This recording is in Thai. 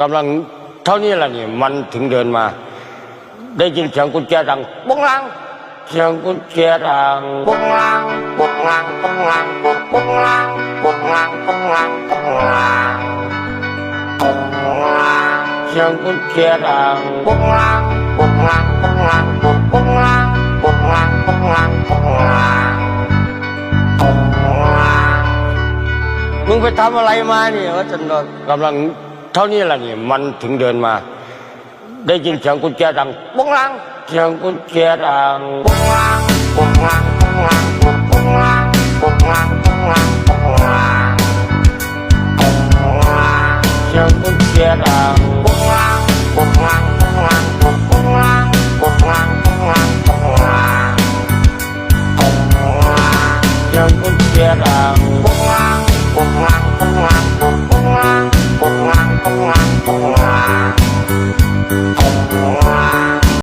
กำลังเท่านี้แหละนี่มันถึงเดินมา ได้ยินเสียงกุญแจดังปุ้งลังเสียงกุญแจดังปุ้งลังปุ้งลังปุ้งลังปุ้งปุ้งลังปุ้งลังปุ้งลังปุ้งลังปุ้งลังเสียงกุญแจดังปุ้งลังปุ้งลังปุ้งลังปุ้งปุ้งลังปุ้งลังปุ้งลังปุ้งลังปุ้งลังมึงไปทำอะไรมาเนี่ยว่าจันโดนกำลัง เท่านี้แหละนี่มันถึงเดินมา ได้ยินเสียงกุญแจดังปุ้งลังเสียงกุญแจดังปุ้งลังปุ้งลังปุ้งลังปุ้งลังปุ้งลังปุ้งลังปุ้งลังปุ้งลังเสียงกุญแจดังปุ้งลังปุ้งลังปุ้งลังปุ้งปุ้งลังปุ้งลังปุ้งลังปุ้งลังปุ้งลังเสียงกุญแจดังปุ้งลัง Thank you.